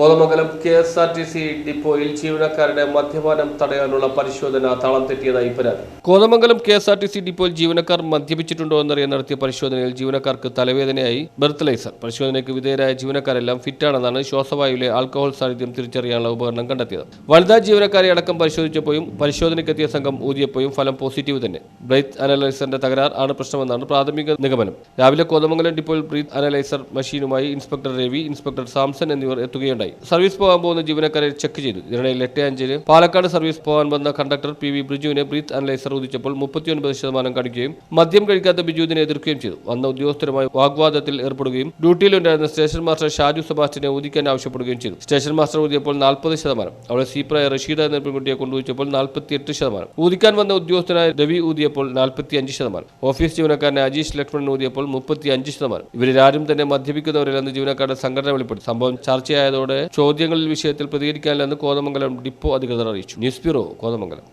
Kothamangalam K S R T C ഡിപ്പോയിൽ ജീവനക്കാരുടെ മദ്യപാനം തടയാനുള്ള പരിശോധന താളം തെറ്റിയതായി പരാതി. Kothamangalam K S R T C ഡിപ്പോയിൽ ജീവനക്കാർ മദ്യപിച്ചിട്ടുണ്ടോ എന്നറിയാൻ നടത്തിയ പരിശോധനയിൽ ജീവനക്കാർക്ക് തലവേദനയായി. ബെർത്തലൈസർ. പരിശോധനയ്ക്ക് വിധേയരായ ജീവനക്കാരെല്ലാം ഫിറ്റാണെന്നാണ് ശ്വാസവായുവിലെ ആൽക്കഹോൾ സാന്നിധ്യം തിരിച്ചറിയാനുള്ള ഉപകരണം കണ്ടെത്തിയത്. വനിതാ ജീവനക്കാരെ അടക്കം പരിശോധിച്ചപ്പോഴും പരിശോധനയ്ക്കെത്തിയ സംഘം ഊതിയപ്പോഴും ഫലം പോസിറ്റീവ് തന്നെ. ബ്രീത്ത് അനലൈസറിന്റെ തകരാർ ആണ് പ്രശ്നമെന്നാണ് പ്രാഥമിക നിഗമനം. രാവിലെ കോതമംഗലം ഡിപ്പോയിൽ ബ്രീത്ത് അനലൈസർ മെഷീനുമായി ഇൻസ്പെക്ടർ രവി ഇൻസ്പെക്ടർ സാംസൺ എന്നിവർ എത്തുകയുണ്ടായി. സർവീസ് പോകാൻ പോകുന്ന ജീവനക്കാരെ ചെക്ക് ചെയ്തു. ഇതിനിടയിൽ എട്ട് അഞ്ചിന് പാലക്കാട് സർവീസ് പോകാൻ വന്ന കണ്ടക്ടർ പി വി ബിജുവിനെ ബ്രീത്ത് അനലൈസർ ഉദിച്ചപ്പോൾ മുപ്പത്തിയൊൻപത് ശതമാനം കാണിക്കുകയും മദ്യം കഴിക്കാത്ത ബിജുവിനെ എതിർക്കുകയും ചെയ്തു. വന്ന ഉദ്യോഗസ്ഥരുമായി വാഗ്വാദത്തിൽ ഏർപ്പെടുകയും ഡ്യൂട്ടിയിലുണ്ടായിരുന്ന സ്റ്റേഷൻ മാസ്റ്റർ ഷാജു സെബാസ്റ്റിനെ ഉദിക്കാൻ ആവശ്യപ്പെടുകയും ചെയ്തു. സ്റ്റേഷൻ മാസ്റ്റർ ഊതിയപ്പോൾ നാൽപ്പത് ശതമാനം. അവളെ സീപ്രായ റഷീദ എന്ന പെൺകുട്ടിയെ കൊണ്ടുവച്ചപ്പോൾ നാൽപ്പത്തിയെട്ട് ശതമാനം. ഊതിക്കാൻ വന്ന ഉദ്യോഗസ്ഥനായ രവി ഊതിയപ്പോൾ നാൽപ്പത്തി അഞ്ച് ശതമാനം. ഓഫീസ് ജീവനക്കാരനെ അജീഷ് ലക്ഷ്മണൻ ഊതിയപ്പോൾ മുപ്പത്തി അഞ്ച് ശതമാനം ഇവരിലാരും തന്നെ മദ്യപിക്കുന്നവരില്ലെന്ന് ജീവനക്കാരുടെ സംഘടന വെളിപ്പെടുത്തി. സംഭവം ചർച്ചയായതോടെ ചോദ്യങ്ങളിൽ വിഷയത്തിൽ പ്രതികരിക്കാനില്ലെന്ന് കോതമംഗലം ഡിപ്പോ അധികൃതർ അറിയിച്ചു. News bureau Kothamangalam.